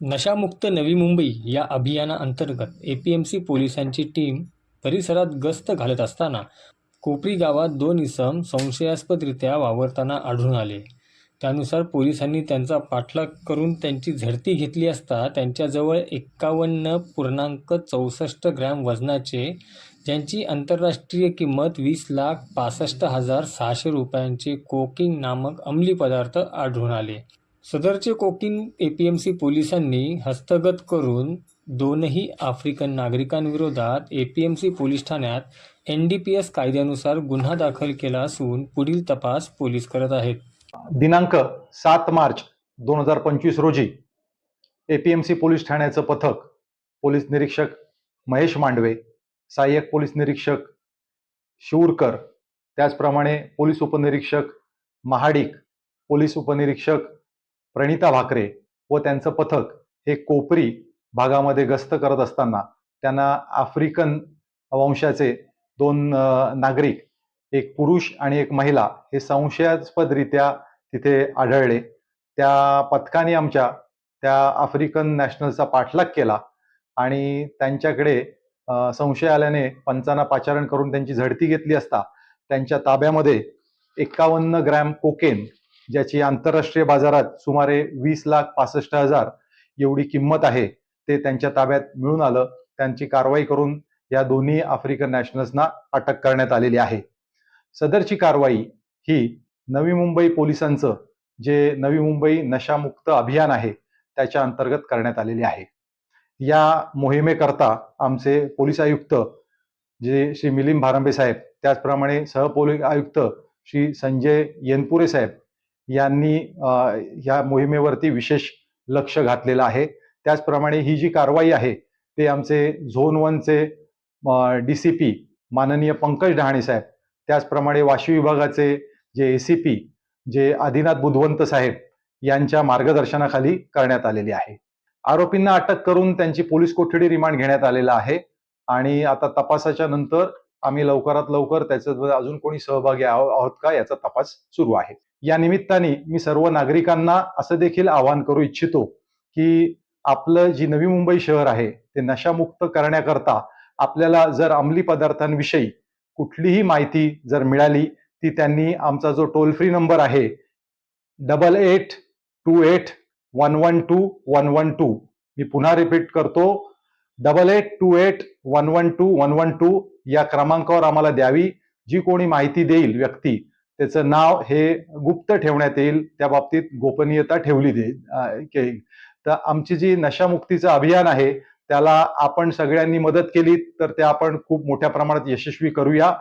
नशामुक्त नवी मुंबई या अभियानाअंतर्गत ए पी एम सी पोलिसांची टीम परिसरात गस्त घालत असताना कोपरी गावात दोन इसम संशयास्पदरित्या वावरताना आढळून आले. त्यानुसार पोलिसांनी त्यांचा पाठलाग करून त्यांची झडती घेतली असता त्यांच्याजवळ एक्कावन्न पूर्णांक चौसष्ट ग्रॅम वजनाचे ज्यांची आंतरराष्ट्रीय किंमत वीस लाख पासष्ट हजार सहाशे रुपयांचे कोकिंग नामक अंमली पदार्थ आढळून आले. सदरचे cocaine A P M C पोलिसांनी हस्तगत करून दोनही आफ्रिकन नागरिकांविरोधात A P M C police ठाण्यात एन डी पी एस कायद्यानुसार गुन्हा दाखल केला असून पुढील तपास पोलीस करत आहेत. दिनांक सात मार्च दोन हजार पंचवीस रोजी A P M C police ठाण्याचं पथक पोलीस निरीक्षक महेश मांडवे सहाय्यक पोलीस निरीक्षक शिवरकर त्याचप्रमाणे पोलीस उपनिरीक्षक महाडिक पोलीस उपनिरीक्षक प्रणिता भाकरे व त्यांचं पथक हे कोपरी भागामध्ये गस्त करत असताना त्यांना आफ्रिकन वंशाचे दोन नागरिक एक पुरुष आणि एक महिला हे संशयास्पदरित्या तिथे आढळले. त्या पथकाने आमच्या त्या आफ्रिकन नॅशनलचा पाठलाग केला आणि त्यांच्याकडे संशय आल्याने पंचांना पाचारण करून त्यांची झडती घेतली असता त्यांच्या ताब्यामध्ये एक्कावन्न ग्रॅम कोकेन ज्याची आंतरराष्ट्रीय बाजारात सुमारे वीस लाख पासष्ट हजार एवढी किंमत आहे ते त्यांच्या ताब्यात मिळून आलं. त्यांची कारवाई करून या दोन्ही आफ्रिकन नॅशनल्सना अटक करण्यात आलेली आहे. सदरची कारवाई ही नवी मुंबई पोलिसांचं जे नवी मुंबई नशामुक्त अभियान आहे त्याच्या अंतर्गत करण्यात आलेली आहे. या मोहिमेकरता आमचे पोलीस आयुक्त जे श्री मिलिंद भारंबे साहेब त्याचप्रमाणे सहपोलीस आयुक्त श्री संजय येनपुरे साहेब यांनी या ह्या मोहिमेवरती विशेष लक्ष घातलेलं आहे. त्याचप्रमाणे ही जी कारवाई आहे ते आमचे झोन वनचे डी सी पी माननीय पंकज डहाणे साहेब त्याचप्रमाणे वाशी विभागाचे जे ए सी पी जे आदिनाथ बुधवंत साहेब यांच्या मार्गदर्शनाखाली करण्यात आलेली आहे. आरोपींना अटक करून त्यांची पोलीस कोठडी रिमांड घेण्यात आलेला आहे. आणि आता तपासाच्या नंतर आम्ही लवकरात लवकर त्याच्यात अजून कोणी सहभागी आहोत का याचा तपास सुरू आहे. या निमित्ताने मी सर्व नागरिकांना असं देखील आवाहन करू इच्छितो की आपलं जी नवी मुंबई शहर आहे ते नशामुक्त करण्याकरता आपल्याला जर अंमली पदार्थांविषयी कुठलीही माहिती जर मिळाली ती त्यांनी आमचा जो टोल फ्री नंबर आहे double eight two eight one one two one one two मी पुन्हा रिपीट करतो. Double eight two eight one one two one one two या क्रमांकावर आम्हाला द्यावी. जी कोणी माहिती देईल व्यक्ती त्याचं नाव हे गुप्त ठेवण्यात येईल. त्या बाबतीत गोपनीयता ठेवली देईल तर आमची जी नशामुक्तीचं अभियान आहे त्याला आपण सगळ्यांनी मदत केली तर ते आपण खूप मोठ्या प्रमाणात यशस्वी करूया.